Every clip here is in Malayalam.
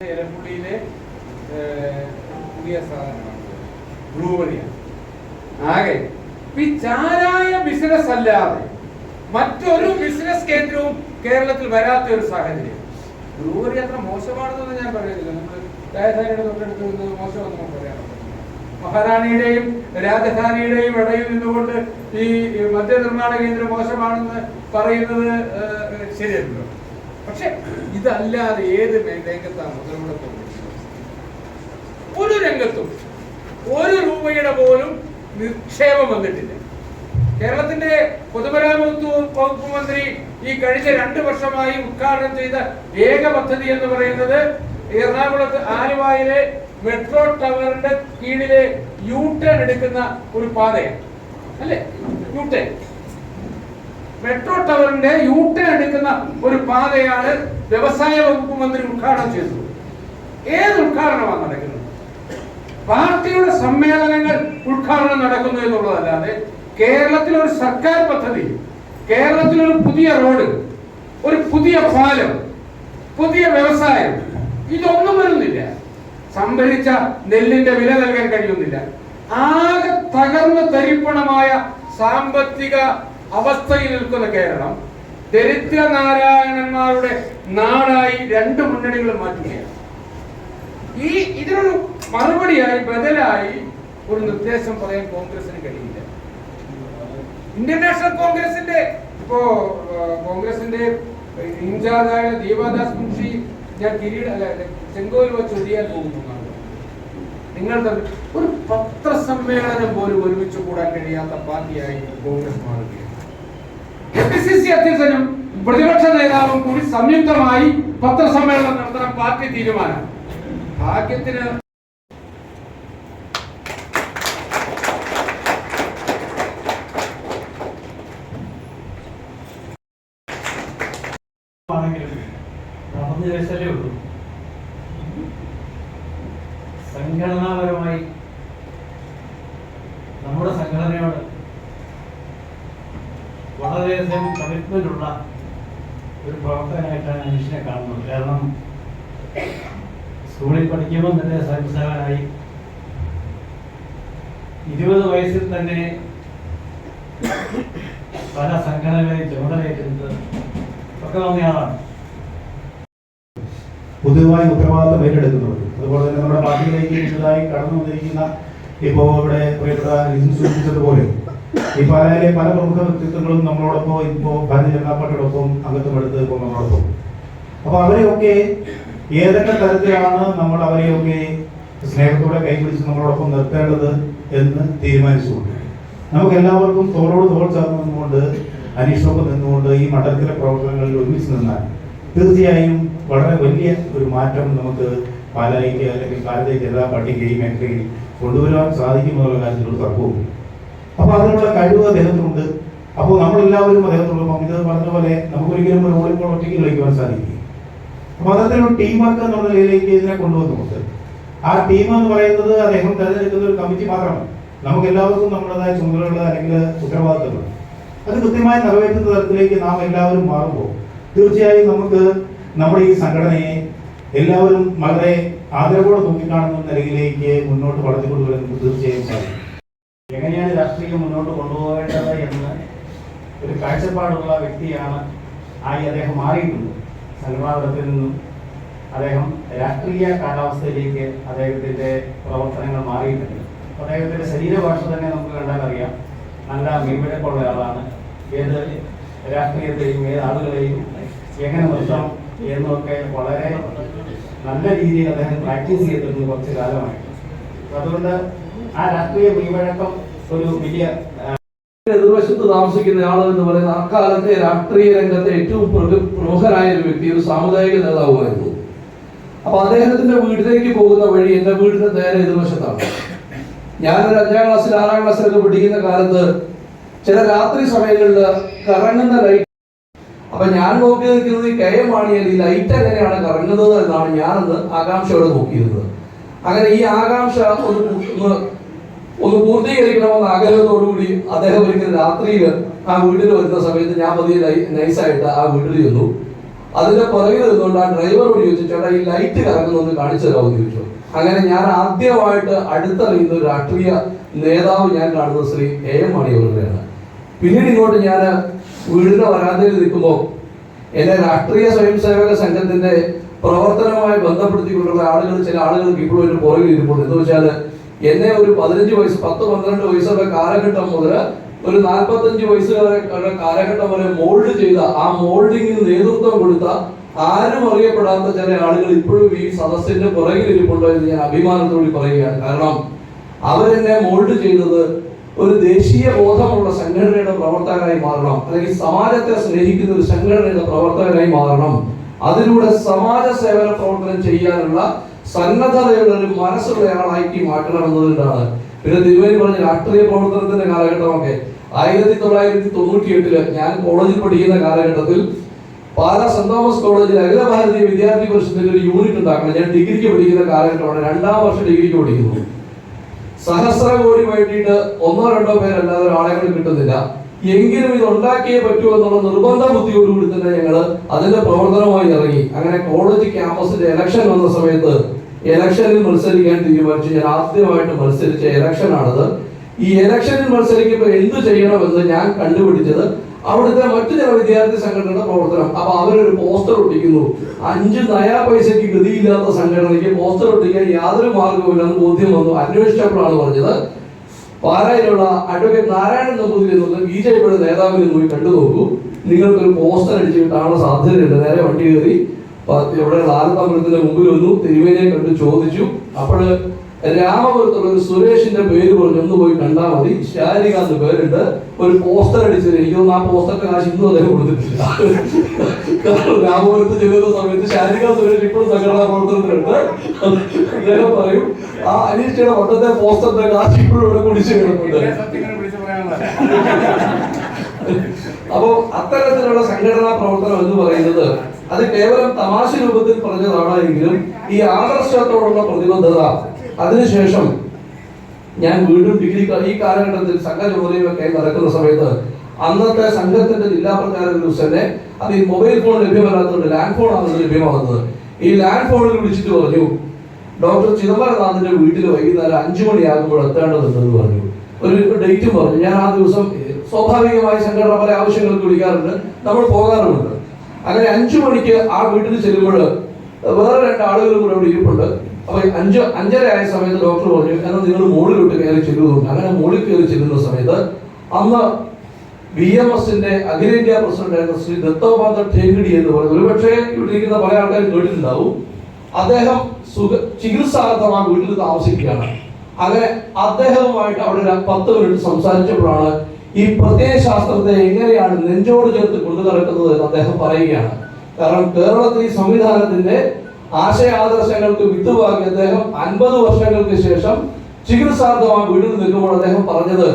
എലപ്പുള്ളിയിലെ പുതിയ സാധനമാണ്. ബ്രൂവറിയാണ്. ആകെ ചാരായ ബിസിനസ് അല്ലാതെ മറ്റൊരു ബിസിനസ് കേന്ദ്രവും കേരളത്തിൽ വരാത്ത ഒരു സാഹചര്യം. ബ്രൂവറി അത്ര മോശമാണെന്നൊന്നും ഞാൻ പറയുന്നില്ല നമ്മൾ രാജധാനിയുടെ തൊട്ടടുത്ത് മോശമാണെന്ന് മോശമെന്ന് നമുക്ക് പറയാൻ. മഹാറാണിയുടെയും രാജധാനിയുടെയും ഇടയിൽ നിന്നുകൊണ്ട് ഈ മദ്യനിർമ്മാണ കേന്ദ്രം മോശമാണെന്ന് പറയുന്നത് ഏഹ്, ശരിയല്ലല്ലോ. പക്ഷെ ഇതല്ലാതെ ഏത് രംഗത്താണ് മുതൽമുടക്കം ഒരു രംഗത്തും ഒരു രൂപയുടെ പോലും നിക്ഷേപം വന്നിട്ടില്ല. കേരളത്തിന്റെ പൊതുമരാമത്ത് വകുപ്പ് മന്ത്രി ഈ കഴിഞ്ഞ രണ്ട് വർഷമായി ഉദ്ഘാടനം ചെയ്ത ഏക പദ്ധതി എന്ന് പറയുന്നത് എറണാകുളത്ത് ആലുവായിലെ മെട്രോ ടവറിന്റെ കീഴിലെ യൂ ടേൺ എടുക്കുന്ന ഒരു പാതയാണ്. അല്ലേ? യൂ ടേൺ മെട്രോ ടവറിന്റെ യു ടേൺ എടുക്കുന്ന ഒരു പാതയാണ് വ്യവസായ വകുപ്പ് മന്ത്രി ഉദ്ഘാടനം ചെയ്തത്. ഏത് ഉദ്ഘാടനമാണ് നടക്കുന്നത്? പാർട്ടിയുടെ സമ്മേളനങ്ങൾ ഉദ്ഘാടനം നടക്കുന്നു എന്നുള്ളതല്ലാതെ കേരളത്തിലൊരു സർക്കാർ പദ്ധതി കേരളത്തിലൊരു പുതിയ റോഡ് ഒരു പുതിയ പാലം പുതിയ വ്യവസായം ഇതൊന്നും വരുന്നില്ല. സംഭരിച്ച നെല്ലിന്റെ വില നൽകാൻ കഴിയുന്നില്ല. ആകെ തകർന്ന് തരിപ്പണമായ സാമ്പത്തിക അവസ്ഥയിൽ നിൽക്കുന്ന കേരളം ദരിദ്ര നാരായണന്മാരുടെ നാടായി രണ്ട് മുന്നണികളും മാറ്റുകയാണ്. ഈ ഇതിനൊരു മറുപടിയായി ബദലായി ഒരു നിർദ്ദേശം പറയാൻ കോൺഗ്രസിന് കഴിയില്ല. ഇന്ത്യൻ കോൺഗ്രസിന്റെ ഇപ്പോ കോൺഗ്രസിന്റെ ഇൻചാർജായ ദീപാദാസ് മുൻഷി ഞാൻ കിരീട ചെങ്കോയിൽ വെച്ച് ഒഴിയാൻ പോകുന്നു നിങ്ങൾ ഒരു പത്രസമ്മേളനം പോലും ഒരുമിച്ച് കൂടാൻ കഴിയാത്ത പാർട്ടിയായി കോൺഗ്രസ് മാറുകയാണ്. കെ പി സി സി അധ്യക്ഷനും പ്രതിപക്ഷ നേതാവും കൂടി സംയുക്തമായി പത്രസമ്മേളനം നടത്തണം പാർട്ടി തീരുമാനം. ഭാഗ്യത്തിന് തന്നെ സ്വയംസേവനായി ഇരുപത് വയസ്സിൽ തന്നെ പല സംഘടനകളെ ചുമതലയേറ്റെടുത്ത് ഒക്കെ തോന്നിയ പൊതുവായി ഉത്തരവാദിത്തം ഏറ്റെടുക്കുന്നത്. അതുപോലെ തന്നെ നമ്മുടെ പാർട്ടിയിലേക്ക് പുതുതായി കടന്നു വന്നിരിക്കുന്ന ഇപ്പോൾ ഇവിടെ സൂചിപ്പിച്ചതുപോലെ ഈ പാലായിലെ പല പ്രമുഖ വ്യക്തിത്വങ്ങളും നമ്മളോടൊപ്പം ഇപ്പോൾ ഭാരതീയ ജനതാ പാർട്ടിയോടൊപ്പം അംഗത്വം എടുത്ത് ഇപ്പോൾ നമ്മളോടൊപ്പം. അപ്പോൾ അവരെയൊക്കെ ഏതൊക്കെ തരത്തിലാണ് നമ്മൾ അവരെയൊക്കെ സ്നേഹത്തോടെ കൈപിടിച്ച് നമ്മളോടൊപ്പം നിർത്തേണ്ടത് എന്ന് തീരുമാനിച്ചുകൊണ്ട്. നമുക്ക് എല്ലാവർക്കും തോളോട് തോൾ ചേർന്ന് നിന്നുകൊണ്ട് അനീഷൊപ്പം നിന്നുകൊണ്ട് ഈ മണ്ഡലത്തിലെ പ്രവർത്തനങ്ങളിൽ ഒരുമിച്ച് നിന്നാൽ തീർച്ചയായും വളരെ വലിയ ഒരു മാറ്റം നമുക്ക് പാലായിക്ക് അല്ലെങ്കിൽ ഭാരതീയ ജനതാ പാർട്ടിക്ക് ഈ മേഖലയിൽ കൊണ്ടുവരാൻ സാധിക്കുമെന്നുള്ള കാര്യത്തിൽ ഒരു തർക്കവും അപ്പൊ അതിനുള്ള കഴിവ് അദ്ദേഹത്തിനുണ്ട്. അപ്പോൾ നമ്മളെല്ലാവരും അദ്ദേഹത്തോടൊപ്പം ഇത് പറഞ്ഞ പോലെ നമുക്കൊരിക്കലും ഒരു ഓളിപ്പോൾ ഒറ്റയ്ക്ക് കളിക്കുവാൻ സാധിക്കും അപ്പൊ ഒരു ടീം വർക്ക് എന്നുള്ള നിലയിലേക്ക് ഇതിനെ കൊണ്ടുവന്നുകൊണ്ട് ആ ടീം എന്ന് പറയുന്നത് അദ്ദേഹം തിരഞ്ഞെടുക്കുന്ന ഒരു കമ്മിറ്റി മാത്രമാണ്. നമുക്ക് എല്ലാവർക്കും നമ്മുടേതായ ചുമതലകൾ അല്ലെങ്കിൽ ഉത്തരവാദിത്തങ്ങൾ. അത് കൃത്യമായി നിറവേറ്റുന്ന തരത്തിലേക്ക് നാം എല്ലാവരും മാറുമ്പോൾ തീർച്ചയായും നമുക്ക് നമ്മുടെ ഈ സംഘടനയെ എല്ലാവരും വളരെ ആദരവോടെ നോക്കിക്കാണുന്ന നിലയിലേക്ക് മുന്നോട്ട് വളർത്തിക്കൊണ്ടുവരാൻ നമുക്ക് തീർച്ചയായും സാധിക്കും. എങ്ങനെയാണ് രാഷ്ട്രീയം മുന്നോട്ട് കൊണ്ടുപോകേണ്ടത് എന്ന് ഒരു കാഴ്ചപ്പാടുള്ള വ്യക്തിയാണ് ആയി അദ്ദേഹം മാറിയിട്ടുണ്ട് സംഘടനാതലത്തിൽ നിന്നും അദ്ദേഹം രാഷ്ട്രീയ കാലാവസ്ഥയിലേക്ക് അദ്ദേഹത്തിന്റെ പ്രവർത്തനങ്ങൾ മാറിയിട്ടുണ്ട്. അപ്പൊ അദ്ദേഹത്തിന്റെ ശരീരഭാഷ തന്നെ നമുക്ക് കണ്ടാൽ അറിയാം. നല്ല മീൻപിടക്കുള്ള ആളാണ് ഏത് രാഷ്ട്രീയത്തെയും ഏത് ആളുകളെയും എങ്ങനെ നിർത്തണം എന്നൊക്കെ വളരെ നല്ല രീതിയിൽ അദ്ദേഹം പ്രാക്ടീസ് ചെയ്തിരുന്നു കുറച്ച് കാലമായിട്ട്. അതുകൊണ്ട് ആ രാഷ്ട്രീയ മീൻപഴക്കം ഒരു വലിയ എതിർവശത്ത് താമസിക്കുന്ന ആൾ എന്ന് പറയുന്ന അക്കാലത്തെ രാഷ്ട്രീയ രംഗത്തെ ഏറ്റവും പ്രമുഖരായ ഒരു വ്യക്തി ഒരു സാമുദായിക നേതാവുമായിരുന്നു അപ്പൊ അദ്ദേഹത്തിന്റെ വീട്ടിലേക്ക് പോകുന്ന വഴി എന്റെ വീടിന്റെ നേരെ എതിർവശത്താണ്. ഞാനൊരു അഞ്ചാം ക്ലാസ്സിൽ ആറാം ക്ലാസ്സിലൊക്കെ പഠിക്കുന്ന കാലത്ത് ചില രാത്രി സമയങ്ങളിൽ കറങ്ങുന്ന ലൈറ്റ് അപ്പൊ ഞാൻ നോക്കി നിൽക്കുന്നത് കെ എം ഈ ലൈറ്റ് എങ്ങനെയാണ് കറങ്ങുന്നത് എന്നാണ് ഞാനന്ന് ആകാംക്ഷയോടെ നോക്കിയിരുന്നത്. അങ്ങനെ ഈ ആകാംക്ഷ ഒന്ന് ഒന്ന് പൂർത്തീകരിക്കണമെന്ന ആഗ്രഹത്തോടുകൂടി അദ്ദേഹം ഒരിക്കൽ രാത്രിയിൽ ആ വീട്ടിൽ വരുന്ന സമയത്ത് ഞാൻ പതിയെ നൈസായിട്ട് ആ വീട്ടിൽ ചെന്നു അതിന്റെ പുറകിൽ നിന്നുകൊണ്ട് ആ ഡ്രൈവറോട് ചോദിച്ചു ചേട്ടാ ഈ ലൈറ്റ് കറങ്ങുന്നൊന്ന് കാണിച്ചു തരാമോ? എന്ന് ചോദിച്ചു. അങ്ങനെ ഞാൻ ആദ്യമായിട്ട് അടുത്തറിയുന്ന ഒരു രാഷ്ട്രീയ നേതാവ് ഞാൻ കാണുന്നത് ശ്രീ എ എം മണിയവരുടെയാണ്. പിന്നീട് ഇങ്ങോട്ട് ഞാൻ വീടിന്റെ വരാന്തയിൽ നിൽക്കുമ്പോൾ എന്നെ രാഷ്ട്രീയ സ്വയം സേവക സംഘത്തിന്റെ പ്രവർത്തനവുമായി ബന്ധപ്പെടുത്തിക്കൊണ്ടുള്ള ആളുകൾ ചില ആളുകൾക്ക് ഇപ്പോഴും പുറകിൽ ഇരിപ്പുണ്ട്. എന്ന് വെച്ചാൽ എന്നെ ഒരു പതിനഞ്ച് വയസ്സ് പത്ത് പന്ത്രണ്ട് വയസ്സുള്ള കാലഘട്ടം മുതൽ ഒരു നാൽപ്പത്തഞ്ച് വയസ്സ് വരെ കാലഘട്ടം വരെ മോൾഡ് ചെയ്ത ആ മോൾഡിങ്ങിന് നേതൃത്വം കൊടുത്ത ആരും അറിയപ്പെടാത്ത ചില ആളുകൾ ഇപ്പോഴും ഈ സദസ്സിന്റെ പുറകിൽ ഇരിപ്പുണ്ടോ എന്ന് ഞാൻ അഭിമാനത്തോടെ പറയുകയാണ്. കാരണം അവരെന്നെ മോൾഡ് ചെയ്തത് ഒരു ദേശീയ ബോധമുള്ള സംഘടനയുടെ പ്രവർത്തകനായി മാറണം. അല്ലെങ്കിൽ സമാജത്തെ സ്നേഹിക്കുന്ന ഒരു സംഘടനയുടെ പ്രവർത്തകനായി മാറണം. അതിലൂടെ സമാജ സേവന പ്രവർത്തനം ചെയ്യാനുള്ള സന്നദ്ധതയുള്ള ഒരു മനസ്സുള്ള ആളാക്കി മാറ്റണം എന്നതുകൊണ്ടാണ് പിന്നെ തിരുവേരി പറഞ്ഞ രാഷ്ട്രീയ പ്രവർത്തനത്തിന്റെ കാലഘട്ടമൊക്കെ ആയിരത്തി തൊള്ളായിരത്തി തൊണ്ണൂറ്റി എട്ടിൽ ഞാൻ കോളേജിൽ പഠിക്കുന്ന കാലഘട്ടത്തിൽ പാല സെന്റ് തോമസ് കോളേജിൽ അഖില ഭാരതീയ വിദ്യാർത്ഥി പരിഷത്തിന്റെ ഒരു യൂണിറ്റ് ഉണ്ടാക്കണം. ഞാൻ ഡിഗ്രിക്ക് പഠിക്കുന്ന കാലഘട്ടമാണ്. രണ്ടാം വർഷം ഡിഗ്രിക്ക് പഠിക്കുന്നു. സഹസ്ര കോടി വേണ്ടിയിട്ട് ഒന്നോ രണ്ടോ പേരല്ലാതെ ഒരാളെ കൂടി കിട്ടുന്നില്ല. എങ്കിലും ഇത് ഉണ്ടാക്കിയേ പറ്റൂ എന്നുള്ള നിർബന്ധ ബുദ്ധിയോടുകൂടി തന്നെ ഞങ്ങൾ അതിന്റെ പ്രവർത്തനമായി ഇറങ്ങി. അങ്ങനെ കോളേജ് ക്യാമ്പസിന്റെ ഇലക്ഷൻ വന്ന സമയത്ത് ഇലക്ഷനിൽ മത്സരിക്കാൻ തീരുമാനിച്ചു. ഞാൻ ആദ്യമായിട്ട് മത്സരിച്ച ഇലക്ഷനാണത് ഈ ഇലക്ഷനിൽ മത്സരിക്കുമ്പോൾ എന്ത് ചെയ്യണമെന്ന് ഞാൻ കണ്ടുപിടിച്ചത് അവിടുത്തെ മറ്റു ചില വിദ്യാർത്ഥി സംഘടനയുടെ പ്രവർത്തനം. അപ്പൊ അവരൊരു പോസ്റ്റർ ഒട്ടിക്കുന്നു. അഞ്ച് നയാ പൈസയ്ക്ക് ഗതിയില്ലാത്ത സംഘടനയ്ക്ക് പോസ്റ്റർ ഒട്ടിക്കാൻ യാതൊരു മാർഗവുമില്ലെന്ന് ബോധ്യം വന്നു. അന്വേഷിച്ചപ്പോഴാണ് പറഞ്ഞത് പാലായിലുള്ള അഡ്വക്കേറ്റ് നാരായണൻ നമ്പൂതിരി നിന്ന് ബി ജെ പിയുടെ നേതാവിനെ പോയി കണ്ടു നോക്കൂ. നിങ്ങൾക്കൊരു പോസ്റ്റർ അടിച്ചു കിട്ടാനുള്ള സാധ്യതയുണ്ട്. നേരെ വണ്ടി കയറി ഇവിടെ ലാലത്തമ്പലത്തിന്റെ മുമ്പിൽ വന്നു. തിരുവേനിയെ കണ്ട് ചോദിച്ചു. അപ്പോൾ രാമപുരത്തുള്ള ഒരു സുരേഷിന്റെ പേര് പറഞ്ഞു ഒന്ന് പോയി കണ്ടാൽ മതി. ശാരിക എന്ന് പേരുണ്ട്. ഒരു പോസ്റ്റർ അടിച്ചു എനിക്ക് തോന്നുന്നു ആ പോസ്റ്ററിന്റെ കാശ് ഇന്നും അദ്ദേഹം കൊടുത്തിട്ടില്ല. കാരണം രാമപുരത്ത് ചെല്ലുന്ന സമയത്ത് ശാരിക സുരേഷ് ഇപ്പോഴും സംഘടനാ പ്രവർത്തനത്തിലുണ്ട്. അദ്ദേഹം പറയും ആ അനീഷയുടെ വട്ടത്തെ പോസ്റ്ററിന്റെ കാശ് ഇപ്പോഴും ഇവിടെ കുടിച്ചു കിടക്കുന്നുണ്ട് പിന്നെ സത്യങ്ങൾ വിളിച്ചു പറയാനുള്ള. അപ്പോ അത്തരത്തിലുള്ള സംഘടനാ പ്രവർത്തനം എന്ന് പറയുന്നത് അത് കേവലം തമാശ രൂപത്തിൽ പറഞ്ഞതാണ് എങ്കിലും ഈ ആദർശത്തോടുള്ള പ്രതിബദ്ധത അതിനുശേഷം ഞാൻ വീണ്ടും ഡിഗ്രി ഈ കാലഘട്ടത്തിൽ സംഘ നടക്കുന്ന സമയത്ത് അന്നത്തെ സംഘത്തിന്റെ ജില്ലാ പ്രചാര ന്യൂസ് തന്നെ അത് ഈ മൊബൈൽ ഫോൺ ലഭ്യമല്ലാത്തതുകൊണ്ട് ലാൻഡ് ഫോൺ ആണ് ലഭ്യമാകുന്നത്. ഈ ലാൻഡ് ഫോണിൽ വിളിച്ചിട്ട് പറഞ്ഞു ഡോക്ടർ ചിദംബരനാഥിന്റെ വീട്ടിൽ വൈകുന്നേരം അഞ്ചു മണിയാകുമ്പോൾ എത്തേണ്ടതുണ്ടെന്ന് പറഞ്ഞു. ഒരു ഡേറ്റും പറഞ്ഞു. ഞാൻ ആ ദിവസം സ്വാഭാവികമായി സംഘടന പല ആവശ്യങ്ങൾക്ക് വിളിക്കാറുണ്ട്. നമ്മൾ പോകാറുമുണ്ട്. അങ്ങനെ അഞ്ചു മണിക്ക് ആ വീട്ടിൽ ചെല്ലുമ്പോൾ വേറെ രണ്ട് ആളുകൾ കൂടെ അവിടെ ഇരിപ്പുണ്ട്. അപ്പൊ അഞ്ച് അഞ്ചര ആയ സമയത്ത് ഡോക്ടർ പറഞ്ഞു എന്നാൽ നിങ്ങൾ മുകളിലോട്ട് കയറി ചെല്ലുന്നുണ്ട്. അങ്ങനെ മുകളിൽ കയറി ചെല്ലുന്ന സമയത്ത് അന്ന് ബി എം എസിന്റെ അഖിലേന്ത്യാ പ്രസിഡന്റ് ആയിരുന്ന ശ്രീ ദത്തോപാന്ത ഠേങ്കിടി എന്ന് പറയുന്നത് ഒരുപക്ഷെ ഇവിടെ ഇരിക്കുന്ന പല ആൾക്കാരും കേട്ടിട്ടുണ്ടാവും. അദ്ദേഹം സുഖ ചികിത്സാർത്ഥം ആ വീട്ടിൽ താമസിക്കുകയാണ്. അങ്ങനെ അദ്ദേഹവുമായിട്ട് അവിടെ ഒരു പത്ത് മിനിറ്റ് സംസാരിച്ചപ്പോഴാണ് ഈ പ്രത്യയശാസ്ത്രത്തെ എങ്ങനെയാണ് നെഞ്ചോട് ചേർത്ത് കൊണ്ടു നടക്കുന്നത് എന്ന് അദ്ദേഹം പറയുകയാണ്. കാരണം കേരളത്തിൽ ഈ സംവിധാനത്തിന്റെ ആശയാദർശങ്ങൾക്ക് വിത്തുവാക്കി അദ്ദേഹം അൻപത് വർഷങ്ങൾക്ക് ശേഷം ചികിത്സാർത്ഥമായി വീട്ടിൽ നിൽക്കുമ്പോൾ അദ്ദേഹം പറഞ്ഞത്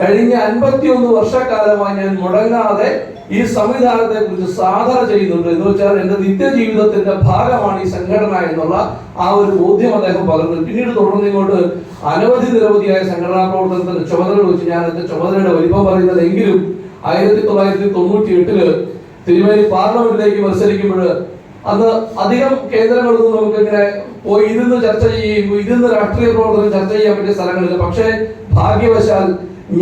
കഴിഞ്ഞ അൻപത്തിയൊന്ന് വർഷക്കാലമായി ഞാൻ മുടങ്ങാതെ ഈ സംവിധാനത്തെ കുറിച്ച് സാധന ചെയ്യുന്നുണ്ട്. എന്ന് വെച്ചാൽ എന്റെ നിത്യജീവിതത്തിന്റെ ഭാഗമാണ് ഈ സംഘടന എന്നുള്ള ആ ഒരു ബോധ്യം അദ്ദേഹം പകർന്നു പിന്നീട് തുടർന്ന് ഇങ്ങോട്ട് അനവധി നിരവധിയായ സംഘടനാ പ്രവർത്തനത്തിന്റെ ചുമതലകൾ വെച്ച് ഞാൻ എന്റെ ചുമതലയുടെ വലിപ്പം പറയുന്നത് എങ്കിലും ആയിരത്തി തൊള്ളായിരത്തി തൊണ്ണൂറ്റി എട്ടിൽ തിരുവേലി പാർലമെന്റിലേക്ക് മത്സരിക്കുമ്പോൾ അന്ന് അധികം കേന്ദ്രങ്ങളൊന്നും നമുക്ക് ഇങ്ങനെ പോയി ഇരുന്ന് ചർച്ച ചെയ്യും ഇരുന്ന് രാഷ്ട്രീയ പ്രവർത്തനം ചർച്ച ചെയ്യാൻ പറ്റിയ സ്ഥലങ്ങളില്ല. പക്ഷേ ഭാഗ്യവശാൽ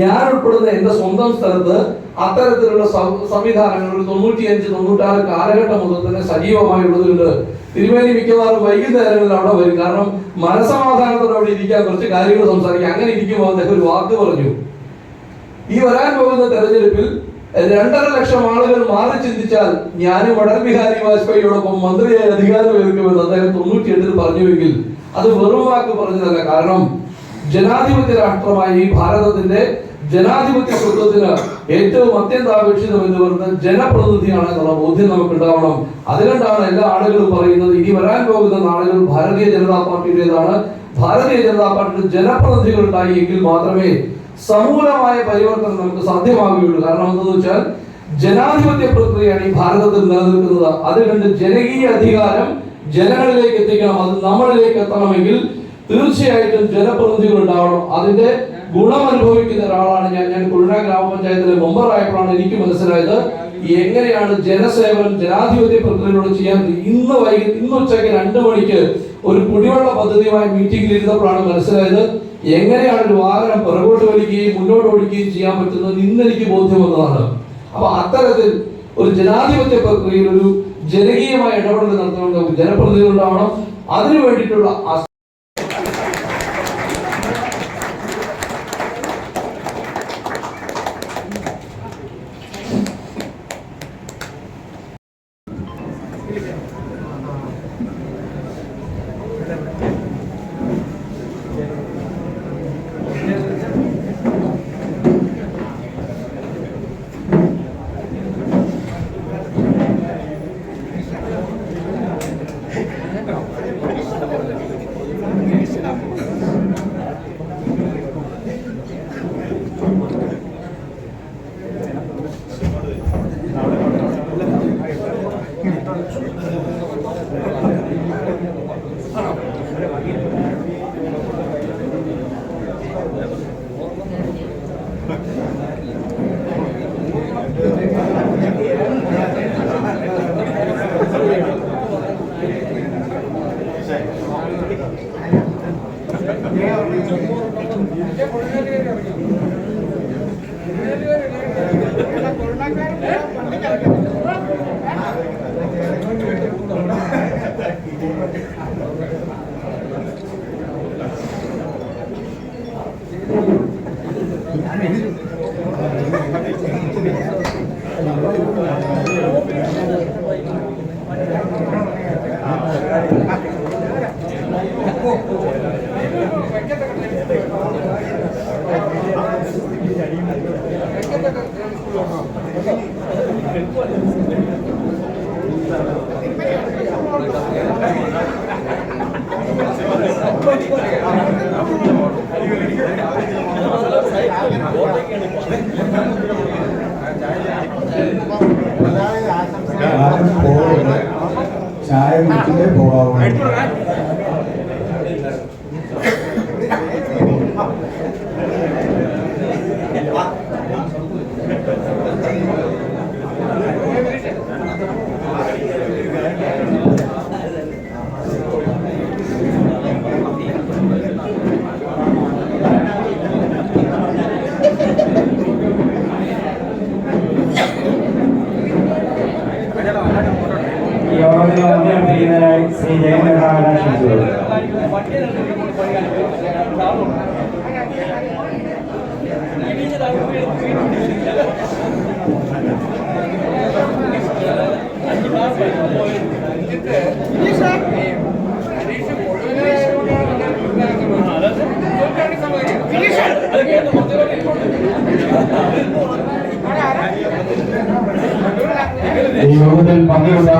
ഞാൻ ഉൾപ്പെടുന്ന എന്റെ സ്വന്തം സ്ഥലത്ത് അത്തരത്തിലുള്ള സംവിധാനങ്ങൾ തൊണ്ണൂറ്റിയഞ്ച് തൊണ്ണൂറ്റാറ് കാലഘട്ടം മുതൽ തന്നെ സജീവമായി ഉള്ളതുകൊണ്ട് തിരുമേനി മിക്കവാറും വൈകുന്നേരങ്ങളിൽ അവിടെ വരും. കാരണം മനസമാധാനത്തോടെ അവിടെ ഇരിക്കാൻ കുറച്ച് കാര്യങ്ങൾ സംസാരിക്കാം അങ്ങനെ ഇരിക്കുമ്പോൾ അദ്ദേഹം ഒരു വാക്ക് പറഞ്ഞു. ഈ വരാൻ പോകുന്ന തെരഞ്ഞെടുപ്പിൽ രണ്ടര ലക്ഷം ആളുകൾ മാറി ചിന്തിച്ചാൽ ഞാനും അടൽ ബിഹാരി വാജ്പേയിയോടൊപ്പം മന്ത്രിയായി അധികാരം ഏൽക്കുമെന്ന് അദ്ദേഹം തൊണ്ണൂറ്റി എട്ടിൽ പറഞ്ഞുവെങ്കിൽ അത് വെറും വാക്ക് പറഞ്ഞതല്ല. കാരണം ജനാധിപത്യ രാഷ്ട്രമായ ഈ ഭാരതത്തിന്റെ ജനാധിപത്യ സ്വത്വത്തിന് ഏറ്റവും അത്യന്താപേക്ഷിതം എന്ന് പറയുന്നത് ജനപ്രതിനിധിയാണ് എന്നുള്ള ബോധ്യം നമുക്ക് ഉണ്ടാവണം അതുകൊണ്ടാണ് എല്ലാ ആളുകളും പറയുന്നത് ഇനി വരാൻ പോകുന്ന നാളുകൾ ഭാരതീയ ജനതാ പാർട്ടിയുടേതാണ്. ഭാരതീയ ജനതാ പാർട്ടിയുടെ ജനപ്രതിനിധികൾ ഉണ്ടായി എങ്കിൽ മാത്രമേ സമൂലമായ പരിവർത്തനം നമുക്ക് സാധ്യമാകുകയുള്ളൂ കാരണം എന്തെന്ന് വെച്ചാൽ ജനാധിപത്യ പ്രക്രിയയാണ് ഈ ഭാരതത്തിൽ നിലനിൽക്കുന്നത്. അതുകൊണ്ട് ജനകീയ അധികാരം ജനങ്ങളിലേക്ക് എത്തിക്കണം. അത് നമ്മളിലേക്ക് എത്തണമെങ്കിൽ തീർച്ചയായിട്ടും ജനപ്രതിനിധികൾ ഉണ്ടാവണം. അതിന്റെ ഗുണം അനുഭവിക്കുന്ന ഒരാളാണ് ഞാൻ. ഞാൻ കുഴ ഗ്രാമപഞ്ചായത്തിലെ മെമ്പർ ആയപ്പോഴാണ് എനിക്ക് മനസ്സിലായത് എങ്ങനെയാണ് ജനസേവനം ജനാധിപത്യ പ്രക്രിയയിലൂടെ ചെയ്യാൻ ഇന്ന് വൈകി ഇന്ന് ഉച്ചയ്ക്ക് രണ്ടു മണിക്ക് ഒരു കുടിവെള്ള പദ്ധതിയുമായി മീറ്റിംഗിൽ ഇരുന്നപ്പോഴാണ് മനസ്സിലായത് എങ്ങനെയാണ് ഒരു വാഹനം പുറകോട്ട് വലിക്കുകയും മുന്നോട്ട് ഓടിക്കുകയും ചെയ്യാൻ പറ്റുന്നത് ഇന്ന് എനിക്ക് ബോധ്യം വന്നതാണ് അപ്പൊ അത്തരത്തിൽ ഒരു ജനാധിപത്യ പ്രക്രിയയിൽ ഒരു ജനകീയമായ ഇടപെടൽ നടത്തണമെങ്കിൽ ജനപ്രതിനിധികളുണ്ടാവണം അതിനു വേണ്ടിയിട്ടുള്ള É? programa. യോഗത്തിന് വന്യം ചെയ്യുന്നതിനായി ശ്രീ ജയനഗരാജൻ ക്ഷണിച്ചു ഈ യോഗത്തിൽ പങ്കെടുത്ത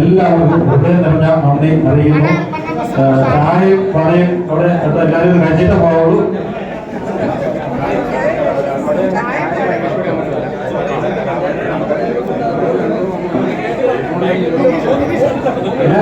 എല്ലാവർക്കും ഹൃദയം നിറഞ്ഞ നന്ദി അറിയുന്നു ചായയും പണയും അവിടെ എല്ലാവരും കഴിച്ചിട്ട് പോകുള്ളൂ പോവുള്ളൂ എല്ലാ